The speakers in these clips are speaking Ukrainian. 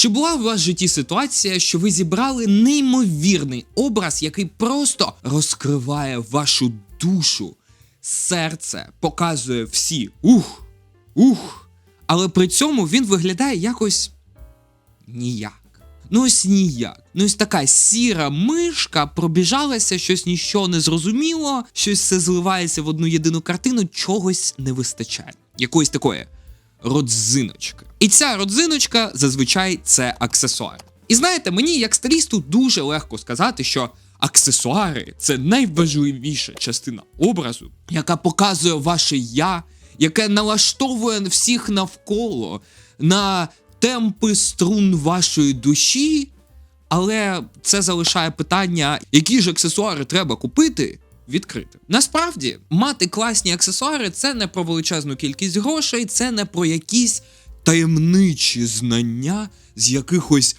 Чи була у вас в житті ситуація, що ви зібрали неймовірний образ, який просто розкриває вашу душу, серце, показує всі ух, ух, але при цьому він виглядає якось ніяк. Ну ось ніяк. Ну ось така сіра мишка пробіжалася, щось нічого не зрозуміло, щось все зливається в одну єдину картину, чогось не вистачає. Якоїсь такої родзиночки. І ця родзиночка зазвичай це аксесуар. І знаєте, мені як стилісту дуже легко сказати, що аксесуари це найважливіша частина образу, яка показує ваше я, яке налаштовує всіх навколо на темпи струн вашої душі. Але це залишає питання, які ж аксесуари треба купити. Відкритим. Насправді, мати класні аксесуари це не про величезну кількість грошей, це не про якісь таємничі знання з якихось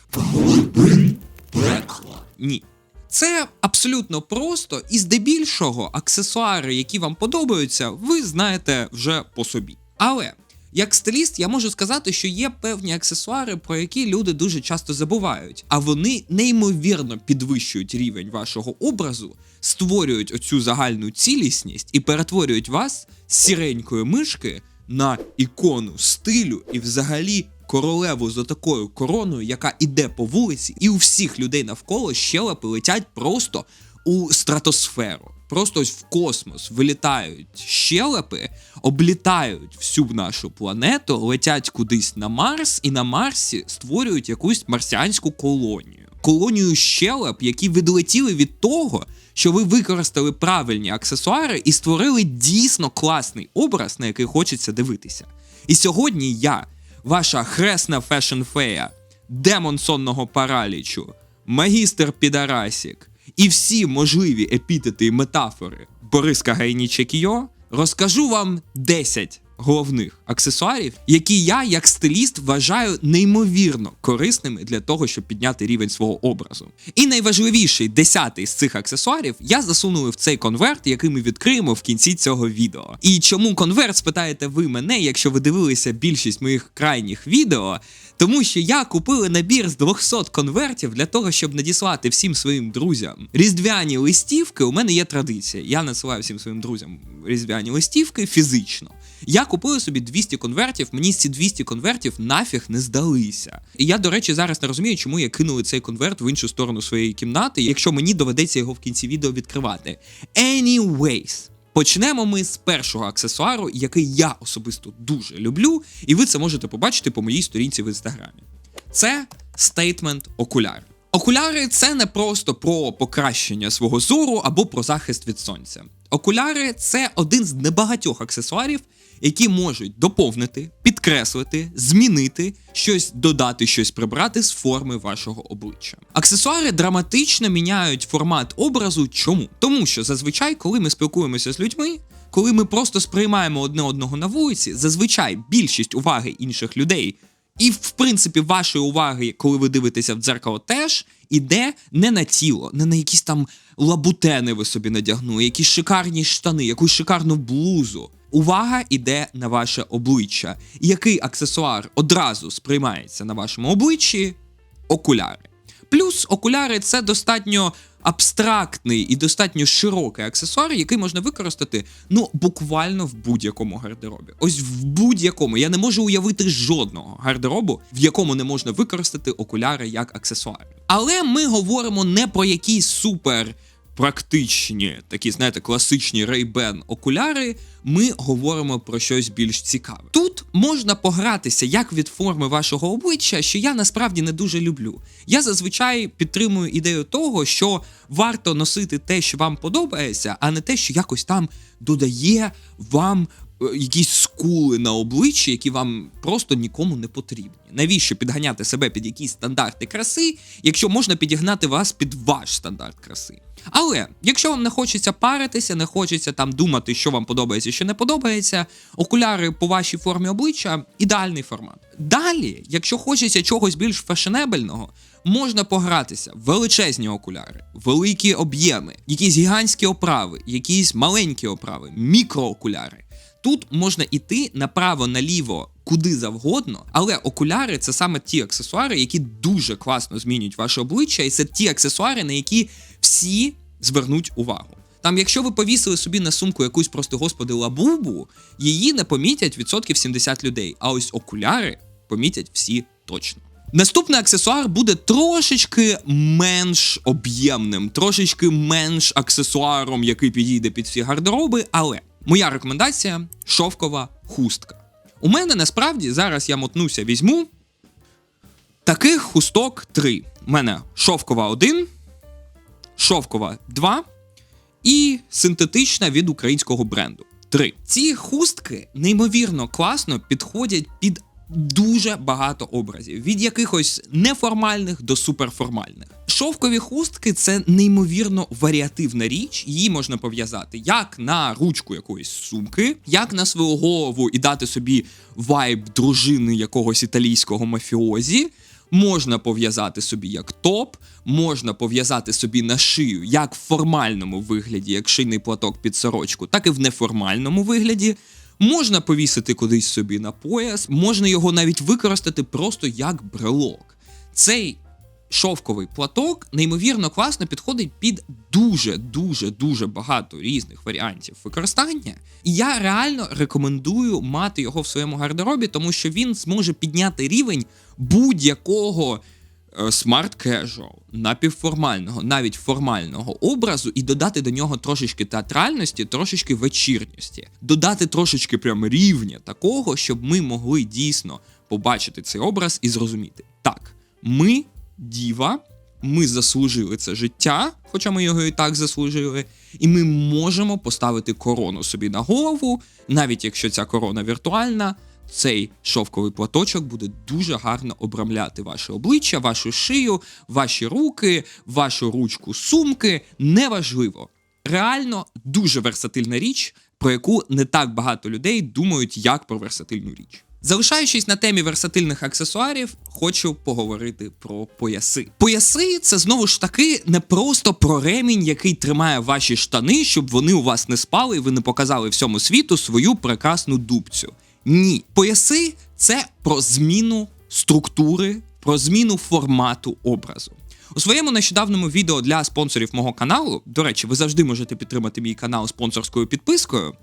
пекла. Ні. Це абсолютно просто, і здебільшого аксесуари, які вам подобаються, ви знаєте вже по собі. Але як стиліст, я можу сказати, що є певні аксесуари, про які люди дуже часто забувають, а вони неймовірно підвищують рівень вашого образу, створюють оцю загальну цілісність і перетворюють вас з сіренької мишки на ікону стилю і взагалі королеву з такою короною, яка іде по вулиці, і у всіх людей навколо щелепи летять просто у стратосферу. Просто ось в космос вилітають щелепи, облітають всю нашу планету, летять кудись на Марс, і на Марсі створюють якусь марсіанську колонію. Колонію щелеп, які відлетіли від того, що ви використали правильні аксесуари і створили дійсно класний образ, на який хочеться дивитися. І сьогодні я, ваша хресна фешн-фея, демон сонного паралічу, магістр підарасік і всі можливі епітети і метафори Бориска Гайнічекіо розкажу вам 10 головних аксесуарів, які я, як стиліст, вважаю неймовірно корисними для того, щоб підняти рівень свого образу. І найважливіший десятий з цих аксесуарів я засунули в цей конверт, який ми відкриємо в кінці цього відео. І чому конверт, спитаєте ви мене, якщо ви дивилися більшість моїх крайніх відео? Тому що я купила набір з 200 конвертів для того, щоб надіслати всім своїм друзям різдвяні листівки. У мене є традиція. Я надсилаю всім своїм друзям різдвяні листівки фізично. Я купила собі 200 конвертів, мені ці 200 конвертів нафіг не здалися. І я, до речі, зараз не розумію, чому я кинули цей конверт в іншу сторону своєї кімнати, якщо мені доведеться його в кінці відео відкривати. Anyways. Почнемо ми з першого аксесуару, який я особисто дуже люблю, і ви це можете побачити по моїй сторінці в інстаграмі. Це стейтмент окуляр. Окуляри це не просто про покращення свого зору або про захист від сонця. Окуляри це один з небагатьох аксесуарів, які можуть доповнити, підкреслити, змінити щось, додати щось прибрати з форми вашого обличчя. Аксесуари драматично міняють формат образу. Чому? Тому що зазвичай, коли ми спілкуємося з людьми, коли ми просто сприймаємо одне одного на вулиці, зазвичай більшість уваги інших людей. І, в принципі, вашої уваги, коли ви дивитеся в дзеркало, теж іде не на тіло, не на якісь там лабутени ви собі надягнули, якісь шикарні штани, якусь шикарну блузу. Увага йде на ваше обличчя. Який аксесуар одразу сприймається на вашому обличчі? Окуляри. Плюс окуляри це достатньо абстрактний і достатньо широкий аксесуар, який можна використати ну буквально в будь-якому гардеробі. Ось в будь-якому. Я не можу уявити жодного гардеробу, в якому не можна використати окуляри як аксесуар. Але ми говоримо не про якісь супер практичні, такі, знаєте, класичні Ray-Ban окуляри, ми говоримо про щось більш цікаве. Тут можна погратися як від форми вашого обличчя, що я насправді не дуже люблю. Я зазвичай підтримую ідею того, що варто носити те, що вам подобається, а не те, що якось там додає вам. е, Якісь скули на обличчі, які вам просто нікому не потрібні. Навіщо підганяти себе під якісь стандарти краси, якщо можна підігнати вас під ваш стандарт краси? Але якщо вам не хочеться паритися, не хочеться там думати, що вам подобається, що не подобається, окуляри по вашій формі обличчя ідеальний формат. Далі, якщо хочеться чогось більш фешенебельного, можна погратися в величезні окуляри, великі об'єми, якісь гігантські оправи, якісь маленькі оправи, мікроокуляри. Тут можна іти направо-наліво куди завгодно, але окуляри це саме ті аксесуари, які дуже класно змінюють ваше обличчя, і це ті аксесуари, на які всі звернуть увагу. Там, якщо ви повісили собі на сумку якусь просто господи лабубу, її не помітять відсотків 70 людей. А ось окуляри помітять всі точно. Наступний аксесуар буде трошечки менш об'ємним, трошечки менш аксесуаром, який підійде під всі гардероби. Але моя рекомендація шовкова хустка. У мене насправді зараз я мотнуся, візьму. Таких хусток три. У мене шовкова 1, шовкова 2 і синтетична від українського бренду. 3. Ці хустки неймовірно класно підходять під дуже багато образів, від якихось неформальних до суперформальних. Шовкові хустки це неймовірно варіативна річ. Її можна пов'язати як на ручку якоїсь сумки, як на свою голову і дати собі вайб дружини якогось італійського мафіозі. Можна пов'язати собі як топ, можна пов'язати собі на шию як в формальному вигляді, як шийний платок під сорочку, так і в неформальному вигляді. Можна повісити кудись собі на пояс, можна його навіть використати просто як брелок. Цей шовковий платок неймовірно класно підходить під дуже дуже дуже багато різних варіантів використання. І я реально рекомендую мати його в своєму гардеробі, тому що він зможе підняти рівень будь-якого смарт casual, напівформального, навіть формального образу, і додати до нього трошечки театральності, трошечки вечірності, додати трошечки прям рівня такого, щоб ми могли дійсно побачити цей образ і зрозуміти. Так, ми діва, ми заслужили це життя, хоча ми його і так заслужили, і ми можемо поставити корону собі на голову, навіть якщо ця корона віртуальна. Цей шовковий платочок буде дуже гарно обрамляти ваше обличчя, вашу шию, ваші руки, вашу ручку сумки. Неважливо. Реально дуже версатильна річ, про яку не так багато людей думають як про версатильну річ. Залишаючись на темі версатильних аксесуарів, хочу поговорити про пояси. Пояси це знову ж таки не просто про ремінь, який тримає ваші штани, щоб вони у вас не спали і ви не показали всьому світу свою прекрасну дубцю. Ні, пояси це про зміну структури, про зміну формату образу. У своєму нещодавньому відео для спонсорів мого каналу, до речі, ви завжди можете підтримати мій канал спонсорською підпискою.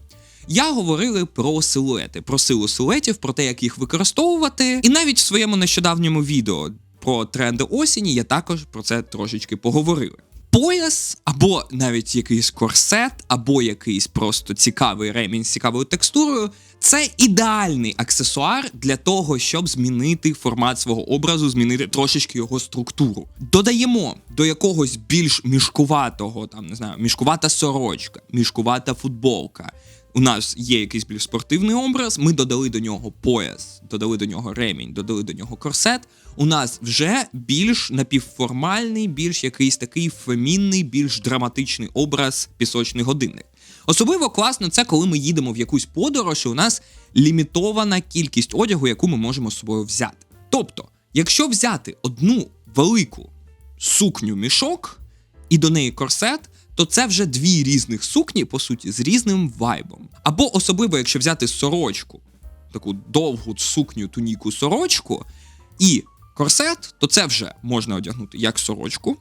Я говорили про силуети, про силу силуетів, про те, як їх використовувати. І навіть в своєму нещодавньому відео про тренди осені я також про це трошечки поговорили. Пояс, або навіть якийсь корсет, або якийсь просто цікавий ремінь з цікавою текстурою. Це ідеальний аксесуар для того, щоб змінити формат свого образу, змінити трошечки його структуру. Додаємо до якогось більш мішкуватого, там не знаю, мішкувата сорочка, мішкувата футболка. У нас є якийсь більш спортивний образ. Ми додали до нього пояс, додали до нього ремінь, додали до нього корсет. У нас вже більш напівформальний, більш якийсь такий фемінний, більш драматичний образ пісочний годинник. Особливо класно це, коли ми їдемо в якусь подорож, і у нас лімітована кількість одягу, яку ми можемо з собою взяти. Тобто, якщо взяти одну велику сукню мішок і до неї корсет, то це вже дві різних сукні, по суті, з різним вайбом. Або особливо, якщо взяти сорочку, таку довгу сукню, туніку сорочку і корсет, то це вже можна одягнути як сорочку,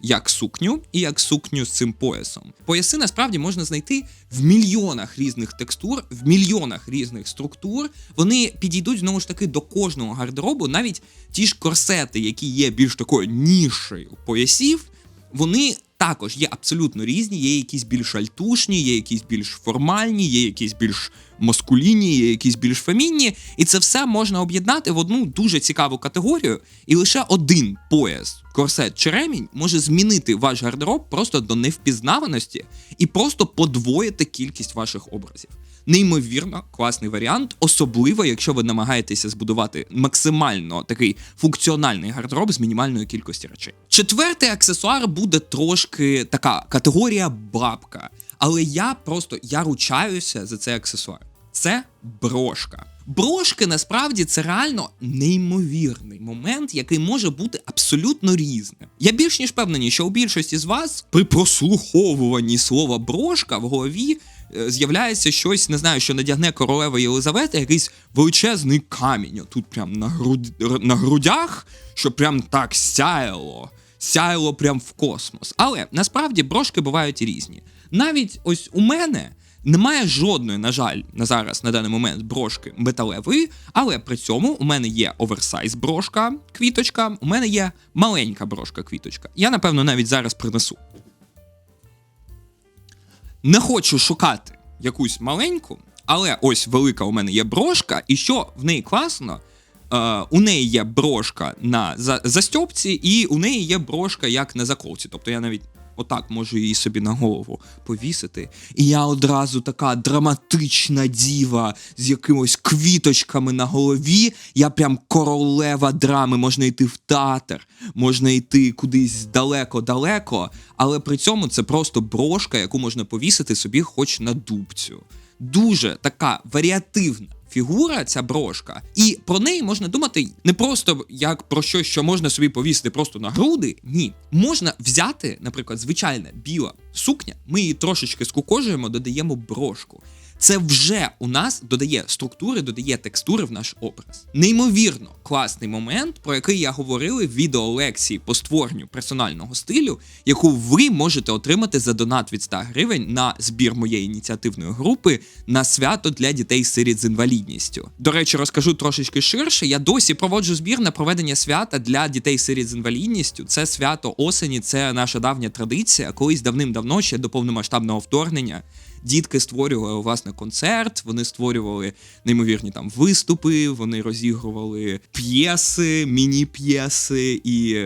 як сукню і як сукню з цим поясом. Пояси насправді можна знайти в мільйонах різних текстур, в мільйонах різних структур. Вони підійдуть знову ж таки до кожного гардеробу, навіть ті ж корсети, які є більш такою нішею поясів, вони. Також є абсолютно різні, є якісь більш альтушні, є якісь більш формальні, є якісь більш маскулінні, є якісь більш фемінні, і це все можна об'єднати в одну дуже цікаву категорію. І лише один пояс, корсет чи ремінь може змінити ваш гардероб просто до невпізнаваності і просто подвоїти кількість ваших образів. Неймовірно класний варіант, особливо якщо ви намагаєтеся збудувати максимально такий функціональний гардероб з мінімальної кількості речей. Четвертий аксесуар буде трошки така категорія бабка, але я просто я ручаюся за цей аксесуар. Це брошка. Брошки насправді це реально неймовірний момент, який може бути абсолютно різним. Я більш ніж певнений, що у більшості з вас при прослуховуванні слова брошка в голові з'являється щось, не знаю, що надягне королева Єлизавета, якийсь величезний камінь. Тут прям на, груд... на грудях, що прям так сяяло. Сяяло прям в космос. Але насправді брошки бувають різні. Навіть ось у мене немає жодної, на жаль, на зараз, на даний момент, брошки металевої, але при цьому у мене є оверсайз брошка, квіточка, у мене є маленька брошка квіточка. Я, напевно, навіть зараз принесу. Не хочу шукати якусь маленьку, але ось велика у мене є брошка, і що в неї класно. Е, у неї є брошка на застьопці, і у неї є брошка як на заколці. Тобто я навіть отак можу її собі на голову повісити. І я одразу така драматична діва з якимось квіточками на голові. Я прям королева драми. Можна йти в театр, можна йти кудись далеко-далеко, але при цьому це просто брошка, яку можна повісити собі хоч на дубцю. Дуже така варіативна фігура, ця брошка, і про неї можна думати не просто як про щось, що можна собі повісити просто на груди. Ні, можна взяти, наприклад, звичайна біла сукня, ми її трошечки скукожуємо, додаємо брошку. Це вже у нас додає структури, додає текстури в наш образ. Неймовірно класний момент, про який я говорив в відеолекції по створенню персонального стилю, яку ви можете отримати за донат від 100 гривень на збір моєї ініціативної групи на свято для дітей сиріт з інвалідністю. До речі, розкажу трошечки ширше. Я досі проводжу збір на проведення свята для дітей сиріт з інвалідністю. Це свято осені, це наша давня традиція. Колись давним-давно ще до повномасштабного вторгнення. Дітки створювали власне концерт, вони створювали неймовірні там виступи, вони розігрували п'єси, міні-п'єси і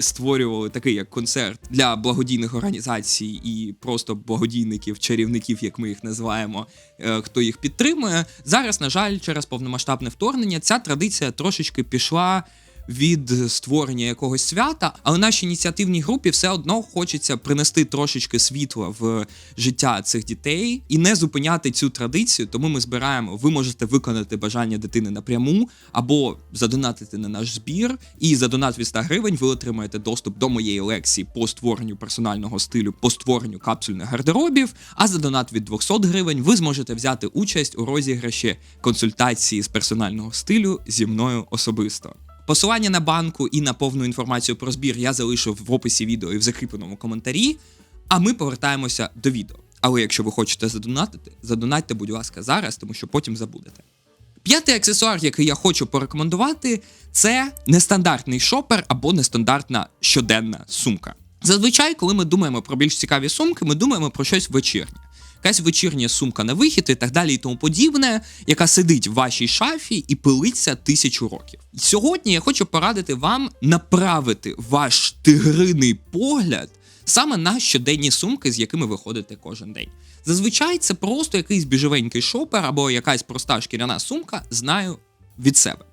створювали такий як концерт для благодійних організацій і просто благодійників, чарівників, як ми їх називаємо, е, хто їх підтримує. Зараз, на жаль, через повномасштабне вторгнення ця традиція трошечки пішла від створення якогось свята, але нашій ініціативній групі все одно хочеться принести трошечки світла в життя цих дітей і не зупиняти цю традицію. Тому ми збираємо. Ви можете виконати бажання дитини напряму або задонатити на наш збір. І за донат від 100 гривень ви отримаєте доступ до моєї лекції по створенню персонального стилю, по створенню капсульних гардеробів. А за донат від 200 гривень ви зможете взяти участь у розіграші консультації з персонального стилю зі мною особисто. Посилання на банку і на повну інформацію про збір я залишив в описі відео і в закріпленому коментарі. А ми повертаємося до відео. Але якщо ви хочете задонатити, задонатьте, будь ласка, зараз, тому що потім забудете. П'ятий аксесуар, який я хочу порекомендувати, це нестандартний шопер або нестандартна щоденна сумка. Зазвичай, коли ми думаємо про більш цікаві сумки, ми думаємо про щось вечірнє. Якась вечірня сумка на вихід і так далі, і тому подібне, яка сидить в вашій шафі і пилиться тисячу років. Сьогодні я хочу порадити вам направити ваш тигриний погляд саме на щоденні сумки, з якими ви ходите кожен день. Зазвичай це просто якийсь біжевенький шопер або якась проста шкіряна сумка, знаю від себе.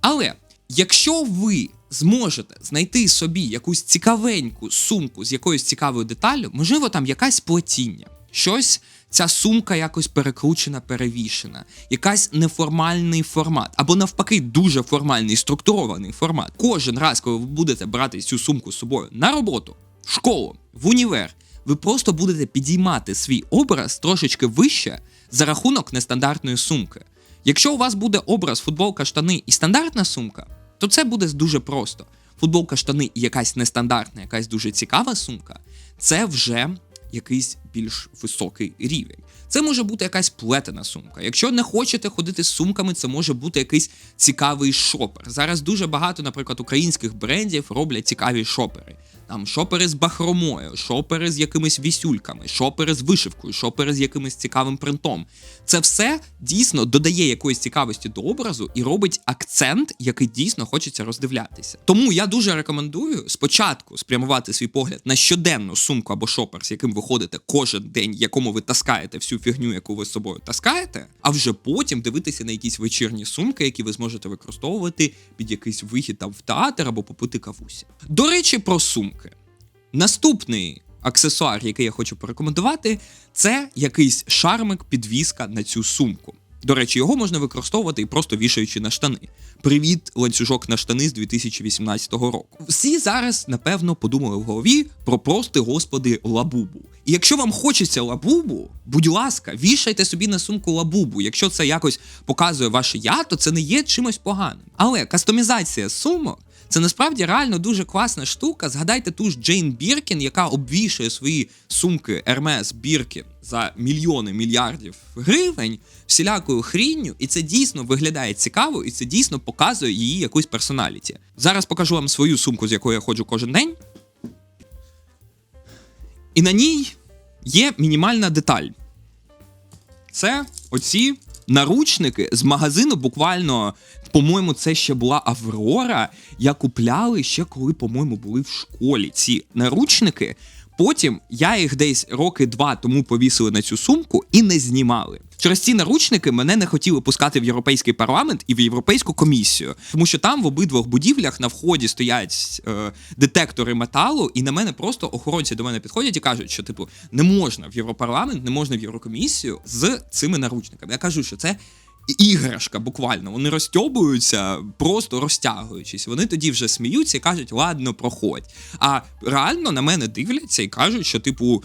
Але якщо ви зможете знайти собі якусь цікавеньку сумку з якоюсь цікавою деталлю, можливо, там якась платіння, щось. Ця сумка якось перекручена, перевішена, якась неформальний формат, або навпаки, дуже формальний структурований формат. Кожен раз, коли ви будете брати цю сумку з собою на роботу, в школу, в універ, ви просто будете підіймати свій образ трошечки вище за рахунок нестандартної сумки. Якщо у вас буде образ футболка, штани і стандартна сумка, то це буде дуже просто. Футболка, штани і якась нестандартна, якась дуже цікава сумка, це вже якийсь більш високий рівень. Це може бути якась плетена сумка. Якщо не хочете ходити з сумками, це може бути якийсь цікавий шопер. Зараз дуже багато, наприклад, українських брендів роблять цікаві шопери. Там шопери з бахромою, шопери з якимись вісюльками, шопери з вишивкою, шопери з якимось цікавим принтом. Це все дійсно додає якоїсь цікавості до образу і робить акцент, який дійсно хочеться роздивлятися. Тому я дуже рекомендую спочатку спрямувати свій погляд на щоденну сумку або шопер, з яким ви ходите кожен день, якому ви таскаєте всю фігню, яку ви з собою таскаєте, а вже потім дивитися на якісь вечірні сумки, які ви зможете використовувати під якийсь вихід там в театр або попити кавусі. До речі, про сумки. Наступний аксесуар, який я хочу порекомендувати, це якийсь шармик підвіска на цю сумку. До речі, його можна використовувати і просто вішаючи на штани. Привіт, ланцюжок на штани з 2018 року. Всі зараз, напевно, подумали в голові про прости господи лабубу. І якщо вам хочеться лабубу, будь ласка, вішайте собі на сумку лабубу. Якщо це якось показує ваше я, то це не є чимось поганим. Але кастомізація сумок. Це насправді реально дуже класна штука. Згадайте ту ж Джейн Біркін, яка обвішує свої сумки Hermes Біркін за мільйони мільярдів гривень всілякою хрінню, і це дійсно виглядає цікаво, і це дійсно показує її якусь персоналіті. Зараз покажу вам свою сумку, з якою я ходжу кожен день. І на ній є мінімальна деталь. Це оці наручники з магазину. Буквально, по-моєму, це ще була Аврора. Я купляли ще коли, по-моєму, були в школі. Ці наручники. Потім я їх десь роки два тому повісили на цю сумку і не знімали. Через ці наручники мене не хотіли пускати в європейський парламент і в європейську комісію, тому що там в обидвох будівлях на вході стоять е, детектори металу, і на мене просто охоронці до мене підходять і кажуть, що типу не можна в європарламент, не можна в єврокомісію з цими наручниками. Я кажу, що це. Іграшка, буквально, вони розтьобуються, просто розтягуючись. Вони тоді вже сміються і кажуть, ладно, проходь. А реально на мене дивляться і кажуть, що, типу,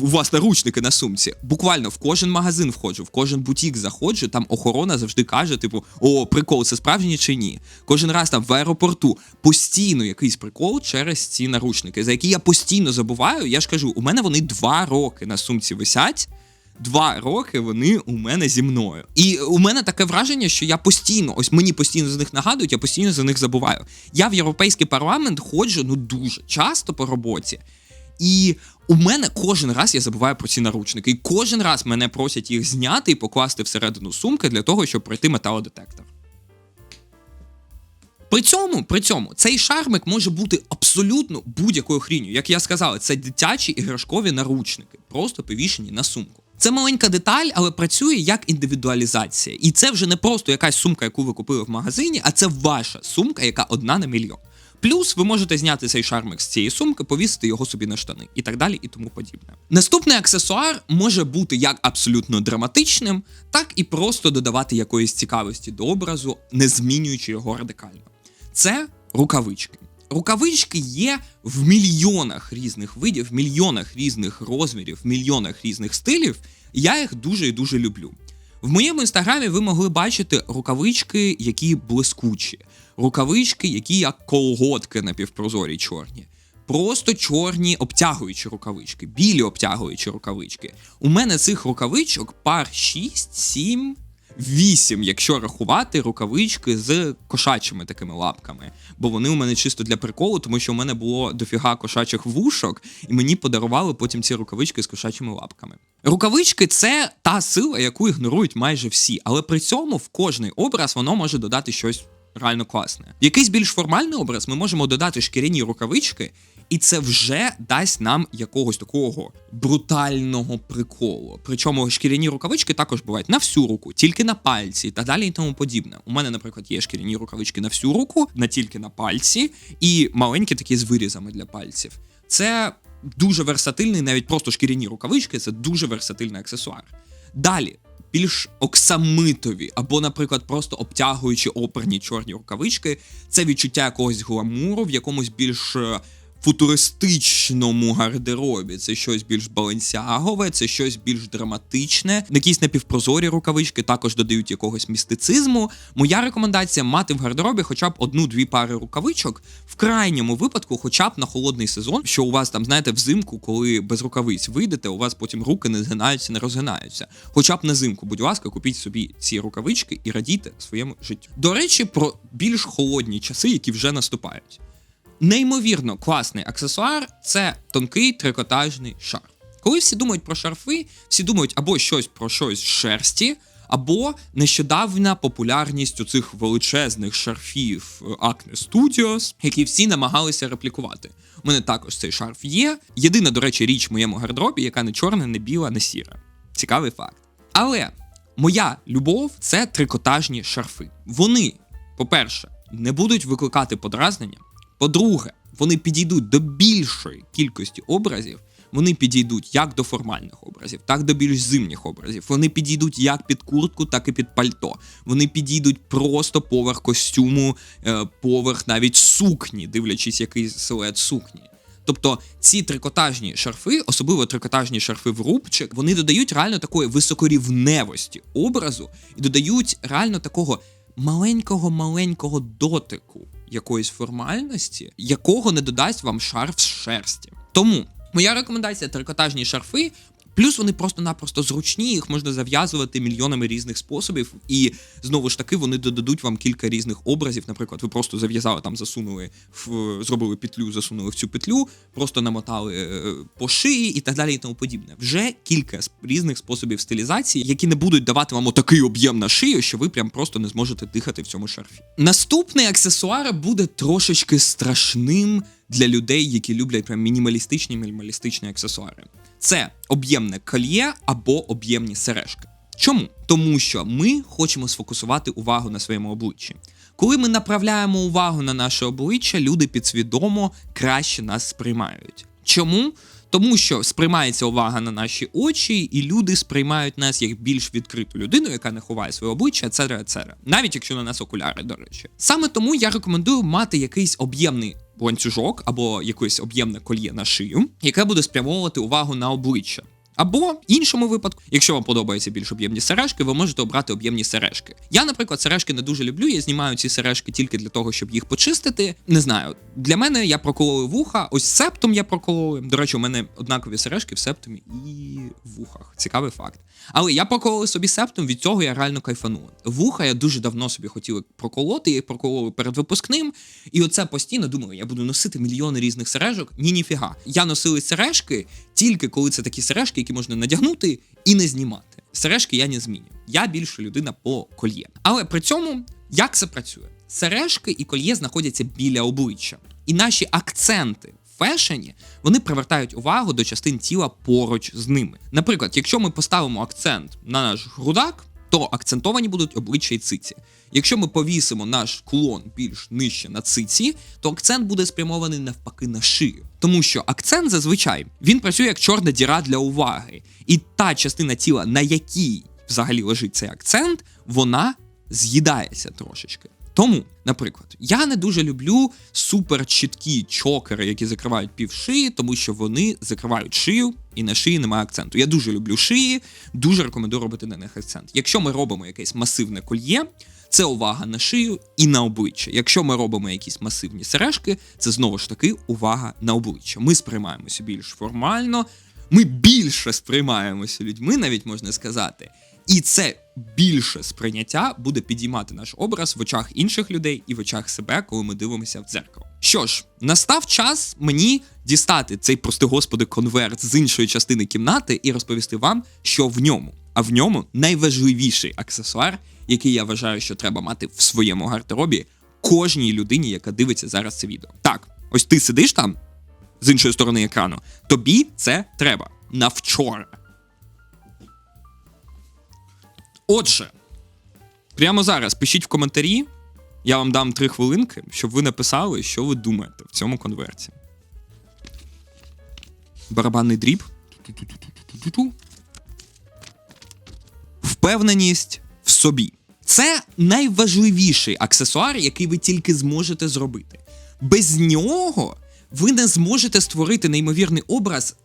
у вас наручники на сумці. Буквально в кожен магазин входжу, в кожен бутік заходжу, там охорона завжди каже: типу, о, прикол, це справжній чи ні. Кожен раз там в аеропорту постійно якийсь прикол через ці наручники, за які я постійно забуваю. Я ж кажу, у мене вони два роки на сумці висять. Два роки вони у мене зі мною. І у мене таке враження, що я постійно, ось мені постійно за них нагадують, я постійно за них забуваю. Я в європейський парламент ходжу ну дуже часто по роботі. І у мене кожен раз я забуваю про ці наручники. І кожен раз мене просять їх зняти і покласти всередину сумки для того, щоб пройти металодетектор. При цьому, при цьому, цей шармик може бути абсолютно будь-якою хрінью. Як я сказав, це дитячі іграшкові наручники, просто повішені на сумку. Це маленька деталь, але працює як індивідуалізація. І це вже не просто якась сумка, яку ви купили в магазині, а це ваша сумка, яка одна на мільйон. Плюс ви можете зняти цей шармик з цієї сумки, повісити його собі на штани і так далі, і тому подібне. Наступний аксесуар може бути як абсолютно драматичним, так і просто додавати якоїсь цікавості до образу, не змінюючи його радикально. Це рукавички. Рукавички є в мільйонах різних видів, в мільйонах різних розмірів, в мільйонах різних стилів. Я їх дуже і дуже люблю. В моєму інстаграмі ви могли бачити рукавички, які блискучі, рукавички, які як колготки напівпрозорі чорні. Просто чорні обтягуючі рукавички, білі обтягуючі рукавички. У мене цих рукавичок пар 6, 7, 8, якщо рахувати рукавички з кошачими такими лапками. Бо вони у мене чисто для приколу, тому що у мене було дофіга кошачих вушок, і мені подарували потім ці рукавички з кошачими лапками. Рукавички це та сила, яку ігнорують майже всі, але при цьому в кожний образ воно може додати щось реально класне. Якийсь більш формальний образ ми можемо додати шкіряні рукавички, і це вже дасть нам якогось такого брутального приколу. Причому шкіряні рукавички також бувають на всю руку, тільки на пальці та далі і тому подібне. У мене, наприклад, є шкіряні рукавички на всю руку, не тільки на пальці, і маленькі такі з вирізами для пальців. Це дуже версатильний, навіть просто шкіряні рукавички це дуже версатильний аксесуар. Далі. Більш оксамитові, або, наприклад, просто обтягуючи оперні чорні рукавички, це відчуття якогось гламуру в якомусь більш е, футуристичному гардеробі. Це щось більш балансягове, це щось більш драматичне. Якісь напівпрозорі рукавички також додають якогось містицизму. Моя рекомендація мати в гардеробі хоча б одну-дві пари рукавичок, в крайньому випадку, хоча б на холодний сезон, що у вас там, знаєте, взимку, коли без рукавиць вийдете, у вас потім руки не згинаються, не розгинаються. Хоча б на зимку, будь ласка, купіть собі ці рукавички і радійте своєму життю. До речі, про більш холодні часи, які вже наступають. Неймовірно класний аксесуар це тонкий трикотажний шар. Коли всі думають про шарфи, всі думають або щось про щось з шерсті, або нещодавня популярність у цих величезних шарфів Acne Studios, які всі намагалися реплікувати. У мене також цей шарф є. Єдина, до речі, річ в моєму гардеробі, яка не чорна, не біла, не сіра. Цікавий факт. Але моя любов це трикотажні шарфи. Вони, по-перше, не будуть викликати подразнення. По-друге, вони підійдуть до більшої кількості образів. вони підійдуть як до формальних образів, так до більш зимніх образів. Вони підійдуть як під куртку, так і під пальто. Вони підійдуть просто поверх костюму, е, поверх навіть сукні, дивлячись, який силует сукні. Тобто ці трикотажні шарфи, особливо трикотажні шарфи в рубчик, вони додають реально такої високорівневості образу і додають реально такого маленького-маленького дотику якоїсь формальності, якого не додасть вам шарф з шерсті. Тому моя рекомендація трикотажні шарфи. Плюс вони просто-напросто зручні, їх можна зав'язувати мільйонами різних способів, і знову ж таки вони додадуть вам кілька різних образів. Наприклад, ви просто зав'язали там, засунули в зробили петлю, засунули в цю петлю, просто намотали е, по шиї і так далі, і тому подібне. Вже кілька різних способів стилізації, які не будуть давати вам отакий об'єм на шию, що ви прям просто не зможете дихати в цьому шарфі. Наступний аксесуар буде трошечки страшним для людей, які люблять прям мінімалістичні мінімалістичні аксесуари. Це об'ємне кольє або об'ємні сережки. Чому? Тому що ми хочемо сфокусувати увагу на своєму обличчі. Коли ми направляємо увагу на наше обличчя, люди підсвідомо краще нас сприймають. Чому? Тому що сприймається увага на наші очі, і люди сприймають нас як більш відкриту людину, яка не ховає своє обличчя, etc., etc. Навіть якщо на нас окуляри, до речі. Саме тому я рекомендую мати якийсь об'ємний ланцюжок або якесь об'ємне кольє на шию, яке буде спрямовувати увагу на обличчя. Або в іншому випадку, якщо вам подобаються більш об'ємні сережки, ви можете обрати об'ємні сережки. Я, наприклад, сережки не дуже люблю. Я знімаю ці сережки тільки для того, щоб їх почистити. Не знаю. Для мене я прокололи вуха, ось септом я прокололи. До речі, у мене однакові сережки в септомі і в вухах. Цікавий факт. Але я прокололи собі септом, від цього я реально кайфанула. Вуха я дуже давно собі хотіла проколоти, я їх прокололи перед випускним. І оце постійно думаю, я буду носити мільйони різних сережок. Ні, ніфіга. Я носила сережки тільки коли це такі сережки, які можна надягнути і не знімати. Сережки я не зміню. Я більше людина по кольє. Але при цьому як це працює? Сережки і кольє знаходяться біля обличчя, і наші акценти в фешені вони привертають увагу до частин тіла поруч з ними. Наприклад, якщо ми поставимо акцент на наш грудак, то акцентовані будуть обличчя і циці. Якщо ми повісимо наш кулон більш нижче на циці, то акцент буде спрямований навпаки на шию. Тому що акцент зазвичай він працює як чорна діра для уваги, і та частина тіла, на якій взагалі лежить цей акцент, вона з'їдається трошечки. Тому, наприклад, я не дуже люблю супер чіткі чокери, які закривають пів шиї, тому що вони закривають шию, і на шиї немає акценту. Я дуже люблю шиї, дуже рекомендую робити на них акцент. Якщо ми робимо якесь масивне кольє, це увага на шию і на обличчя. Якщо ми робимо якісь масивні сережки, це знову ж таки увага на обличчя. Ми сприймаємося більш формально, ми більше сприймаємося людьми, навіть можна сказати. І це більше сприйняття буде підіймати наш образ в очах інших людей і в очах себе, коли ми дивимося в дзеркало. Що ж, настав час мені дістати цей, прости господи, конверт з іншої частини кімнати і розповісти вам, що в ньому. А в ньому найважливіший аксесуар, який я вважаю, що треба мати в своєму гардеробі кожній людині, яка дивиться зараз це відео. Так, ось ти сидиш там з іншої сторони екрану. Тобі це треба на вчора. Отже, прямо зараз пишіть в коментарі, я вам дам три хвилинки, щоб ви написали, що ви думаєте в цьому конверті. Барабанний дріб. Впевненість в собі. Це найважливіший аксесуар, який ви тільки зможете зробити. Без нього ви не зможете створити неймовірний образ,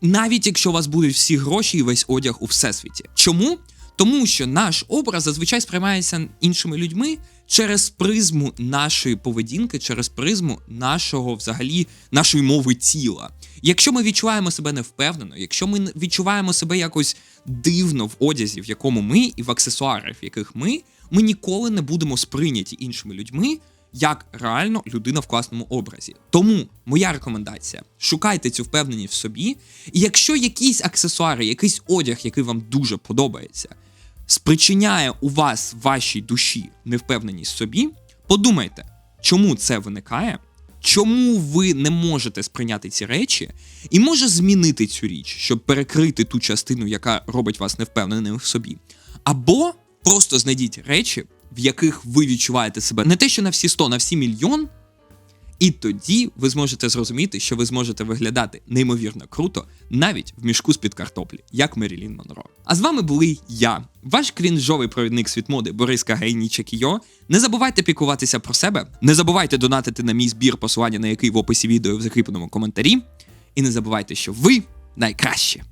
навіть якщо у вас будуть всі гроші і весь одяг у всесвіті. Чому? Тому що наш образ зазвичай сприймається іншими людьми через призму нашої поведінки, через призму нашого взагалі нашої мови тіла. Якщо ми відчуваємо себе невпевнено, якщо ми відчуваємо себе якось дивно в одязі, в якому ми, і в аксесуарах, в яких ми, ми ніколи не будемо сприйняті іншими людьми як реально людина в класному образі. Тому моя рекомендація: шукайте цю впевненість в собі, і якщо якісь аксесуари, якийсь одяг, який вам дуже подобається, спричиняє у вас в вашій душі невпевненість в собі, подумайте, чому це виникає, чому ви не можете сприйняти ці речі, і може змінити цю річ, щоб перекрити ту частину, яка робить вас невпевненим в собі. Або просто знайдіть речі, в яких ви відчуваєте себе не те, що на всі 100, на всі мільйон, І тоді ви зможете зрозуміти, що ви зможете виглядати неймовірно круто навіть в мішку з-під картоплі, як Мерілін Монро. А з вами були я, ваш крінжовий провідник світмоди Борис Кагайніча Кійо. Не забувайте піклуватися про себе, не забувайте донатити на мій збір, посилання на який в описі відео в закріпленому коментарі. І не забувайте, що ви найкраще.